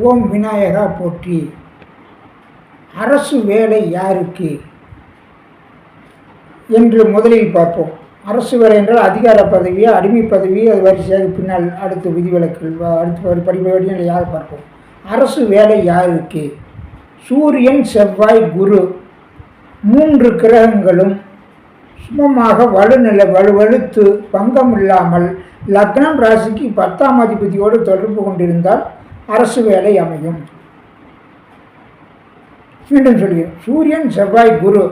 ஓம் விநாயகா போற்றி. அரசு வேலை யாருக்கு? என்று முதலில் பார்ப்போம். அரசு வேலை என்றால் அதிகார பதவி அடிமை பதவி அது வரிசையாக பின்னால் அடுத்த விதிவிலக்கில் வ- அடுத்த படிப்படியாக பார்ப்போம்? அரசு வேலை யாருக்கு? சூரியன் செவ்வாய் குரு மூன்று கிரகங்களும் சுமமாக வலுநிலை வலு வலுத்து பங்கம் இல்லாமல் லக்னம் ராசிக்கு பத்தாம் அதிபதியோடு தொடர்பு கொண்டிருந்தால் அரசு வேலை அமையும். மீண்டும் சொல்கிறேன். சூரியன் செவ்வாய் குரு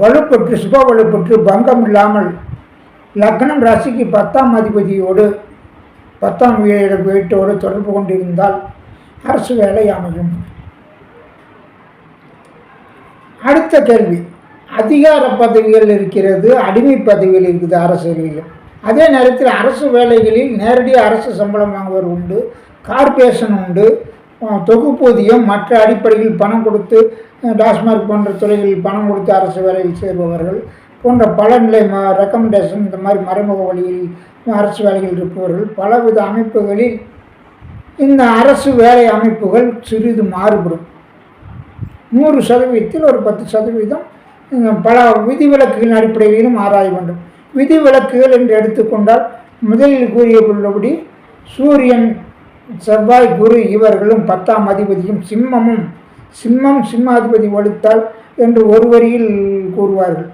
வலுப்பெற்று சுப வலுப்பெற்று பங்கம் இல்லாமல் லக்னம் ராசிக்கு பத்தாம் அதிபதியோடு பத்தாம் வீட்டோடு தொடர்பு கொண்டிருந்தால் அரசு வேலை அமையும். அடுத்த கேள்வி. அதிகார பதவிகள் இருக்கிறது அடிமை பதவிகள் இருக்குது அரசுகளில் அதே நேரத்தில் அரசு வேலைகளில் நேரடியாக அரசு சம்பளம் வாங்குவது உண்டு. கார்ப்பரேஷன் உண்டு. தொகுப்பூதியம் மற்ற அடிப்படையில் பணம் கொடுத்து டாஸ்மார்க் டாஸ்மாக் போன்ற துறைகளில் பணம் கொடுத்து அரசு வேலையில் சேர்பவர்கள் போன்ற பல நிலை ம ரெக்கமெண்டேஷன் இந்த மாதிரி மறைமுக வழியில் அரசு வேலையில் இருப்பவர்கள் பலவித அமைப்புகளில் இந்த அரசு வேலை அமைப்புகள் சிறிது மாறுபடும். நூறு சதவீதத்தில் ஒரு பத்து சதவீதம் பல விதிவிலக்குகளின் அடிப்படையிலும் ஆராய வேண்டும். விதிவிலக்குகள் என்று எடுத்துக்கொண்டால் முதலில் கூறியுள்ளபடி சூரியன் செவ்வாய் குரு இவர்களும் பத்தாம் அதிபதியும் சிம்மமும் சிம்மம் சிம்மாதிபதி வலுத்தால் என்று ஒரு வரியில் கூறுவார்கள்.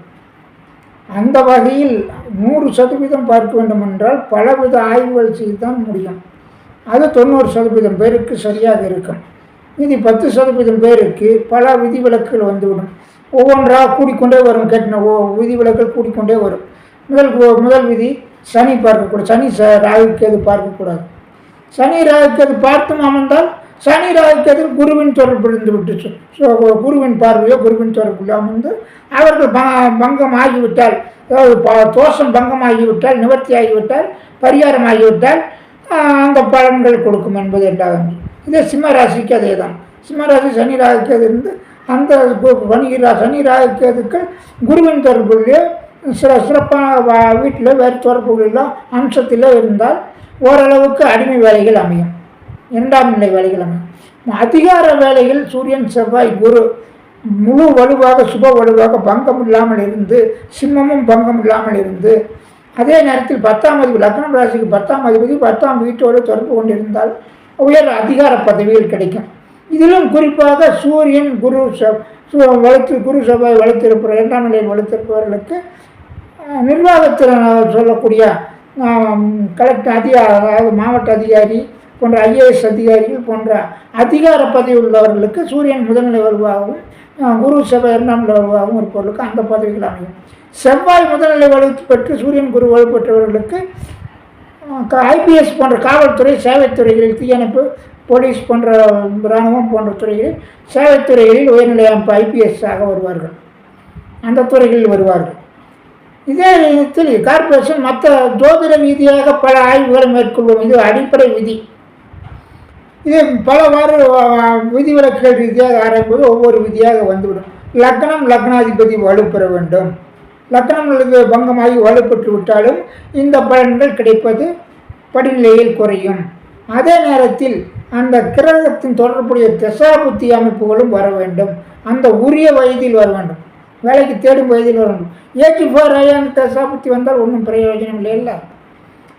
அந்த வகையில் நூறு சதவீதம் பார்க்க வேண்டும் என்றால் பலவித ஆய்வுகள் செய்து தான் முடியும். அது தொண்ணூறு சதவீதம் பேருக்கு சரியாக இருக்கும். மீதி பத்து சதவீதம் பேருக்கு பல விதிவிலக்குகள் வந்துவிடும். ஒவ்வொன்றாக கூடிக்கொண்டே வரும் கேட்டின ஓ விதிவிலக்குகள் கூடிக்கொண்டே வரும். முதல் முதல் விதி சனி பார்க்கக்கூடாது. சனி ச எது பார்க்கக்கூடாது. சனி ராகுக்கேது பார்த்தும் அமர்ந்தால் சனி ராகுக்கேது குருவின் தொடர்பு இருந்து விட்டுச்சு. குருவின் பார்வையோ குருவின் தொடர்பு அமர்ந்து அவர்கள் ப- பங்கம் ஆகிவிட்டால் அதாவது தோஷம் பங்கம் ஆகிவிட்டால் நிவர்த்தி ஆகிவிட்டால் பரிகாரம் ஆகிவிட்டால் அந்த பலன்கள் கொடுக்கும் என்பது என்றாகும் இதே சிம்ம ராசிக்கு அதே தான். சிம்ம ராசி சனி ராகுக்கேது இருந்து அந்த வணிகரா சனி ராகுக்கதுக்கு குருவின் தொடர்புள்ளே சில சிறப்பான வீட்டில் வேறு தொடர்புகளிலோ அம்சத்தில் இருந்தால் ஓரளவுக்கு அடிமை வேலைகள் அமையும். இரண்டாம் நிலை வேலைகள் அமையும். அதிகார வேலைகள் சூரியன் செவ்வாய் குரு முழு வலுவாக சுப வலுவாக பங்கம் இல்லாமல் இருந்து சிம்மமும் பங்கம் இல்லாமல் இருந்து அதே நேரத்தில் பத்தாம் அதிபதி லக்னம் ராசிக்கு பத்தாம் அதிபதி பத்தாம் வீட்டோடு தொடர்பு கொண்டிருந்தால் உயர் அதிகார பதவிகள் கிடைக்கும். இதிலும் குறிப்பாக சூரியன் குரு செவ் சு- வளர்த்து குரு செவ்வாய் வளர்த்திருப்பவர் இரண்டாம் நிலையில் வளர்த்திருப்பவர்களுக்கு நிர்வாகத்தில் சொல்லக்கூடிய கலெக்டர் அதிகாரி அதாவது மாவட்ட அதிகாரி போன்ற ஐஏஎஸ் அதிகாரிகள் போன்ற அதிகார பதவி உள்ளவர்களுக்கு சூரியன் முதல்நிலை வருவாகவும் குரு செவ்வாய் இரண்டாம் நிலை வருவாகவும் இருப்பவர்களுக்கு அந்த பதவிகள் அமையும். செவ்வாய் முதல்நிலை வலுத்து பெற்று சூரியன் குரு வலுப்பெற்றவர்களுக்கு ஐபிஎஸ் போன்ற காவல்துறை சேவைத்துறைகளில் தீயணைப்பு போலீஸ் போன்ற இராணுவம் போன்ற துறைகளில் சேவைத்துறைகளில் உயர்நிலை அமைப்பு ஐபிஎஸ்ஸாக வருவார்கள். அந்த துறைகளில் வருவார்கள். இதே விதத்தில் கார்ப்பரேஷன் மற்ற ஜோதிட ரீதியாக பல ஆய்வுகளை மேற்கொள்ளும். இது அடிப்படை விதி. இது பலவாறு விதிவிலக்குகள் ரீதியாக ஆராயும்போது ஒவ்வொரு விதியாக வந்துவிடும். லக்னம் லக்னாதிபதி வலுப்பெற வேண்டும். லக்னம் அல்லது பங்கமாகி வலுப்பெற்று விட்டாலும் இந்த பலன்கள் கிடைப்பது படிநிலையில் குறையும். அதே நேரத்தில் அந்த கிரகத்தின் தொடர்புடைய தசாபுத்தி அமைப்புகளும் வர வேண்டும். அந்த உரிய வயதில் வர வேண்டும். வேலைக்கு தேடும் வயதில் வரணும் ஏஜி ஃபோர் ஃபார் ஐயான் வந்தால் ஒன்றும் பிரயோஜனம் இல்லை இல்லை.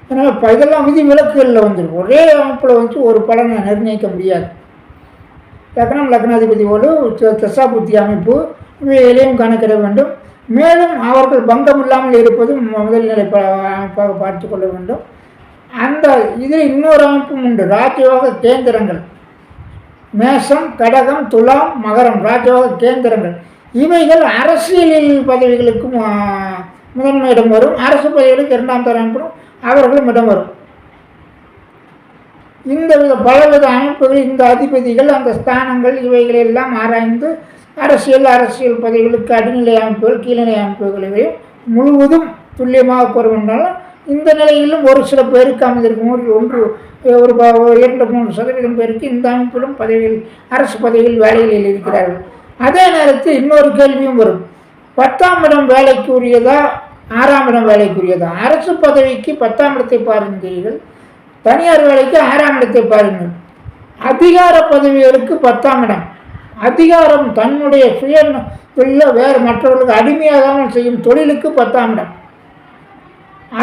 அதனால் இதெல்லாம் விதி விளக்குகளில் வந்துடும் ஒரே அமைப்பில் வந்து ஒரு பலனை நிர்ணயிக்க முடியாது. லக்னம் லக்னாதிபதியோடு ஒரு தசாபுத்தி அமைப்பு இவைகளையும் கணக்கிட வேண்டும். மேலும் அவர்கள் பங்கம் இல்லாமல் இருப்பதும் முதல் முதல்நிலை ப அமைப்பாக பார்த்து கொள்ள வேண்டும். அந்த இதில் இன்னொரு அமைப்பும் உண்டு ராஜயோக கேந்திரங்கள். மேஷம் கடகம் துலாம் மகரம் ராஜயோக கேந்திரங்கள். இவைகள் அரசியலில் பதவிகளுக்கும் முதன்மை இடம் வரும். அரசு பதவிகளுக்கு இரண்டாம் தர அமைப்பிலும் அவர்களும் இடம் வரும். இந்த வித பலவித அமைப்புகள் இந்த அதிபதிகள் அந்த ஸ்தானங்கள் இவைகளை எல்லாம் ஆராய்ந்து அரசியல் அரசியல் பதவிகளுக்கு அடிநிலை அமைப்புகள் கீழ்நிலை அமைப்புகளையும் முழுவதும் துல்லியமாக கூற இந்த நிலையிலும் ஒரு சில பேருக்கு அமைந்திருக்கும். ஒரு ஒன்று ஒரு ப- ஒரு இரண்டு மூன்று சதவீதம் பேருக்கு இந்த அமைப்பிலும் பதவியில் அரசு பதவியில் வேலைகளில் இருக்கிறார்கள். அதே நேரத்தில் இன்னொரு கேள்வியும் வரும். பத்தாம் இடம் வேலைக்குரியதா ஆறாம் இடம் வேலைக்குரியதா? அரசு பதவிக்கு பத்தாம் இடத்தை பாருங்கள். தனியார் வேலைக்கு ஆறாம் இடத்தை பாருங்கள். அதிகார பதவிகளுக்கு பத்தாம் இடம். அதிகாரம் தன்னுடைய சுய தொழில வேறு மற்றவர்களுக்கு அடிமையாகாமல் செய்யும் தொழிலுக்கு பத்தாம் இடம்.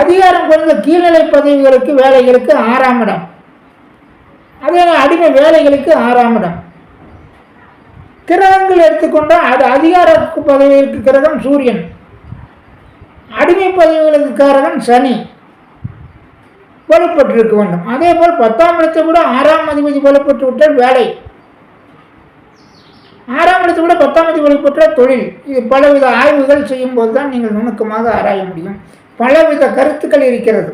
அதிகாரம் குறைந்த கீழ்நிலை பதவிகளுக்கு வேலைகளுக்கு ஆறாம் இடம். அதே அடிமை வேலைகளுக்கு ஆறாம் இடம். கிரகங்கள் எடுத்துக்கொண்டால் அது அதிகார பதவிகளுக்கு கிரகம் சூரியன். அடிமை பதவிகளுக்கு காரகன் சனி. வலுப்பட்டிருக்க வேண்டும். அதே போல் பத்தாம் இடத்தை விட ஆறாம் அதிபதி வலுப்பட்டு விட்டால் வேலை. ஆறாம் இடத்தை விட பத்தாம் அதிபதி வலுப்பற்றால் தொழில். இது பலவித ஆய்வுகள் செய்யும்போது தான் நீங்கள் நுணுக்கமாக ஆராய முடியும். பலவித கருத்துக்கள் இருக்கிறது.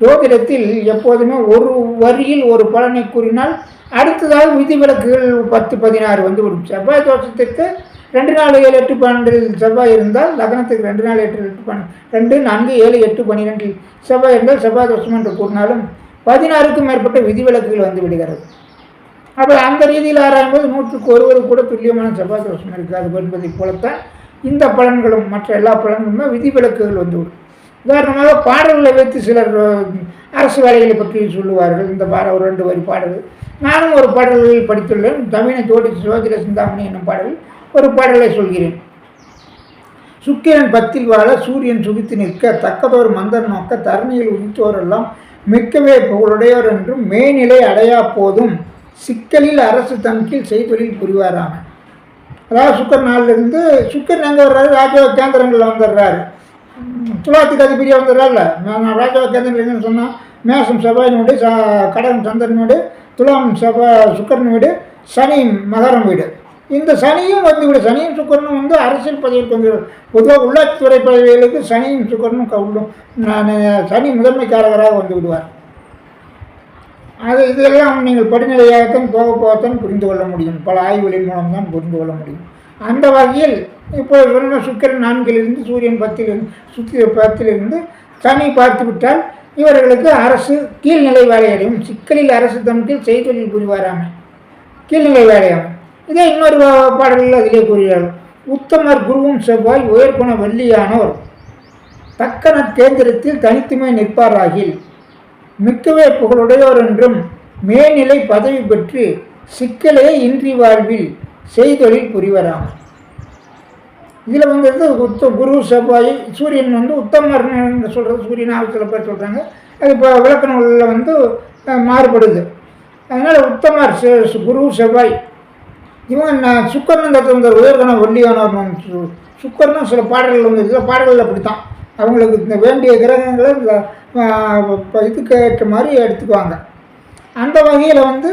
ஜோதிடத்தில் எப்போதுமே ஒரு வரியில் ஒரு பலனை கூறினால் அடுத்ததாக விதிவிலக்குகள் பத்து பதினாறு வந்து விடும் செவ்வாய் தோஷத்திற்கு ரெண்டு நாலு ஏழு எட்டு பன்னெண்டில் செவ்வாய் இருந்தால் லக்னத்துக்கு ரெண்டு நாலு எட்டு எட்டு பன் ரெண்டு நான்கு ஏழு எட்டு பன்னிரெண்டில் செவ்வாய் இருந்தால் செவ்வாய் தோஷம் என்று கூறினாலும் பதினாறுக்கும் மேற்பட்ட விதிவிலக்குகள் வந்து விடுகிறது. அப்போ அந்த ரீதியில் ஆராயும்போது நூற்றுக்கு ஒருவர் கூட துல்லியமான செவ்வாய் தோஷம் இருக்காது என்பதைப் போலத்தான் இந்த பலன்களும் மற்ற எல்லா பலன்களுமே விதிவிலக்குகள் வந்துவிடும் உதாரணமாக பாடல்களை வைத்து சிலர் அரசு வேலைகளை பற்றி சொல்லுவார்கள். இந்த பாட ஒரு ரெண்டு வரி பாடல்கள் நானும் ஒரு பாடல்களில் படித்துள்ளேன். தமிழை ஜோடி சிவகிர சிந்தாமணி என்னும் பாடலில் ஒரு பாடலை சொல்கிறேன். சுக்கிரன் பத்தில் வாழ சூரியன் சுகித்து நிற்க தக்கதோர் மந்தர் நோக்க தரணியில் உதித்தோரெல்லாம் மிக்கவே புகழுடையோர் என்றும் மேநிலை அடையா போதும் சிக்கலில் அரசு தன் கீழ் செய்தொழில் புரிவாராம அதாவது சுக்கர் நாளிலிருந்து சுக்கர் எங்கே வர்றாரு? ராஜ கேந்திரங்களில் வந்துடுறாரு. துலாத்துக்கு அதிபதியாக வந்துடுறாருல. நான் ராஜா கேந்திரங்கள் சொன்னால் மேசம் செவ்வாயின் வீடு ச கடன் சந்திரன் வீடு துலாம் செவ்வாய் சுக்கரன் வீடு சனி மகரம் வீடு. இந்த சனியும் வந்து விடு. சனியும் சுக்கரனும் வந்து அரசியல் பதவிக்கு வந்து பொதுவாக உள்ளாட்சித்துறை பதவிகளுக்கு சனியும் சுக்கரனும் கவுண்டும் நான் சனி முதன்மைக்காரகராக வந்து விடுவார். அது இதெல்லாம் நீங்கள் படிநிலையாகத்தான் போக போகத்தான் புரிந்து கொள்ள முடியும். பல ஆய்வுகளின் மூலம் தான் புரிந்து கொள்ள முடியும். அந்த வகையில் இப்போ சொன்ன சுக்கிரன் நான்கிலிருந்து சூரியன் பத்திலிருந்து சுத்தி பத்திலிருந்து சனி பார்த்து விட்டால் இவர்களுக்கு அரசு கீழ்நிலை வேலையடையும். சிக்கலில் அரசு தம் கீழ் செய்தொழில் புரிவாராமல் கீழ்நிலை வேலையாகும். இதே இன்னொரு பாடல்கள் பாடலில் அதிலே கூறுகிறார்கள் உத்தமர் குருவும் செவ்வாய் உயர்குண வள்ளியானோர். தக்கன கேந்திரத்தில் தனித்துமே நிற்பாராகில் மிக்கவே புகழுடையோர் என்றும் மேல்நிலை பதவி பெற்று சிக்கலே இன்றி வாழ்வில் செய்தொழில் புரிவராம். இதில் வந்து உத்த குரு செவ்வாய் சூரியன் வந்து உத்தமர்னு சொல்கிறது சூரியனாக சில பேர் சொல்கிறாங்க அது இப்போ விளக்க நூலில் வந்து மாறுபடுது. அதனால் உத்தமர் குரு செவ்வாய் இவன் நான் சுக்கரன் தத்துவம் உயர்கண வள்ளியானவர் சுக்கரனும் சில பாடல்கள் வந்து சில பாடல்கள் அப்படித்தான். அவங்களுக்கு இந்த வேண்டிய கிரகங்களை இந்த இதுக்கு ஏற்ற மாதிரி எடுத்துக்குவாங்க. அந்த வகையில் வந்து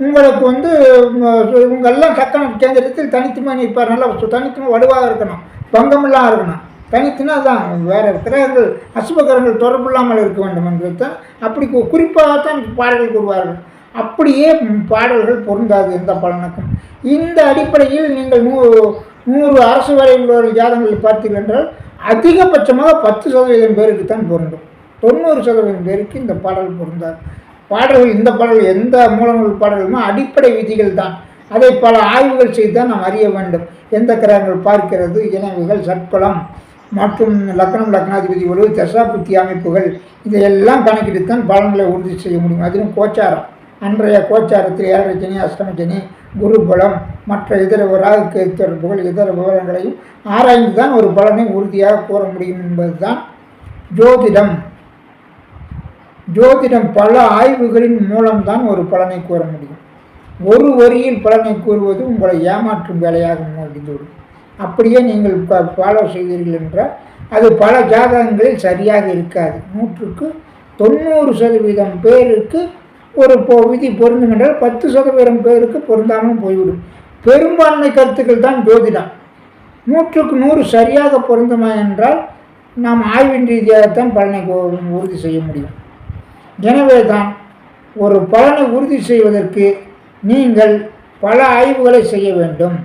உங்களுக்கு வந்து உம், இவங்கெல்லாம் சக்கன கேந்திரத்தில் தனித்துமே நிற்பார் நல்லா சு- வலுவாக இருக்கணும் பங்கமெல்லாம் இருக்கணும். தனித்துனா தான் வேறு கிரகங்கள் அசுப கிரகங்கள் தொடர்பு இல்லாமல் இருக்க வேண்டும் என்பது தான் அப்படி குறிப்பாக தான் பாடல்கள் கூறுவார்கள். அப்படியே பாடல்கள் பொருந்தாது எந்த பலனுக்கும். இந்த அடிப்படையில் நீங்கள் நூ நூறு அரசு வேலை உள்ளவர்கள் ஜாதகங்களை பார்த்தீர்கள் என்றால் அதிகபட்சமாக பத்து சதவீதம் பேருக்கு தான் பொருந்தும். தொண்ணூறு சதவீதம் பேருக்கு இந்த பாடல் பொருந்தாது. பாடல்கள் இந்த பாடல்கள் எந்த மூலநூல் பாடல்களுமே அடிப்படை விதிகள் தான். அதை பல ஆய்வுகள் செய்து தான் நாம் அறிய வேண்டும். எந்த கிரகங்கள் பார்க்கிறது இணைவுகள் சட்பலம் மற்றும் லக்னம் லக்னாதிபதி ஒழுவு தசாபுத்தி அமைப்புகள் இதையெல்லாம் கணக்கிட்டு தான் பலன்களை உறுதி செய்ய முடியும். அதிலும் கோச்சாரம். அன்றைய கோச்சாரத்தில் ஏழரை சனி அஷ்டம சனி குரு பலம் மற்ற இதர ராகு தொடர்புகள் இதர விவரங்களையும் ஆராய்ந்து தான் ஒரு பலனை உறுதியாக கூற முடியும் என்பதுதான் ஜோதிடம். ஜோதிடம் பல ஆய்வுகளின் மூலம்தான் ஒரு பலனை கூற முடியும். ஒரு வரியில் பலனை கூறுவது உங்களை ஏமாற்றும் வேலையாக முடிந்துவிடும் அப்படியே நீங்கள் ஃபாலோ செய்தீர்கள் என்றால் அது பல ஜாதகங்களில் சரியாக இருக்காது. நூற்றுக்கு தொண்ணூறு சதவீதம் பேருக்கு ஒரு இப்போ விதி பொருந்தும் என்றால் பத்து சதவீதம் பேருக்கு பொருந்தாமல் போய்விடும். பெரும்பான்மை கருத்துக்கள் தான் ஜோதிடம். நூற்றுக்கு நூறு சரியாக பொருந்துமா என்றால் நாம் ஆய்வின் ரீதியாகத்தான் பலனை உறுதி செய்ய முடியும். எனவே தான் ஒரு பலனை உறுதி செய்வதற்கு நீங்கள் பல ஆய்வுகளை செய்ய வேண்டும்.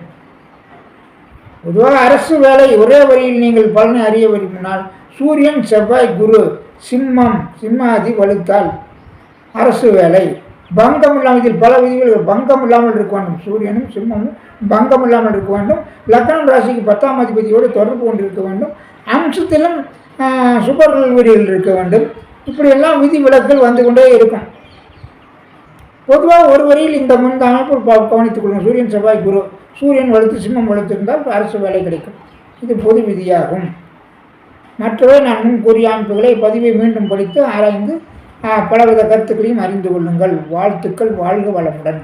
பொதுவாக அரசு வேலை ஒரே வரியில் நீங்கள் பலனை அறிய விரும்பினால் சூரியன் செவ்வாய் குரு சிம்மம் சிம்மாதி வலுத்தால் அரசு வேலை. பங்கம் இல்லாமல் இதில் பல விதிகள் பங்கம் இல்லாமல் இருக்க வேண்டும். சூரியனும் சிம்மமும் பங்கம் இல்லாமல் இருக்க வேண்டும். லக்னம் ராசிக்கு பத்தாம் அதிபதியோடு தொடர்பு கொண்டிருக்க வேண்டும். அம்சத்திலும் ஆஹ், சுபர்கள் வீடுகள் இருக்க வேண்டும். இப்படியெல்லாம் விதி விலக்குகள் வந்து கொண்டே இருக்கும். பொதுவாக ஒரு வரியில் இந்த முன் அமைப்பு கவனித்துக் கொள்ளும் சூரியன் செவ்வாய் குரு. சூரியன் வலுத்து சிம்மம் வலுத்திருந்தால் அரசு வேலை கிடைக்கும். இது பொது விதியாகும். மற்றவை நான் முன் கூறிய அமைப்புகளை பதிவை மீண்டும் படித்து ஆராய்ந்து பலவித கருத்துக்களையும் அறிந்து கொள்ளுங்கள். வாழ்த்துக்கள் வாழ்க வளமுடன்.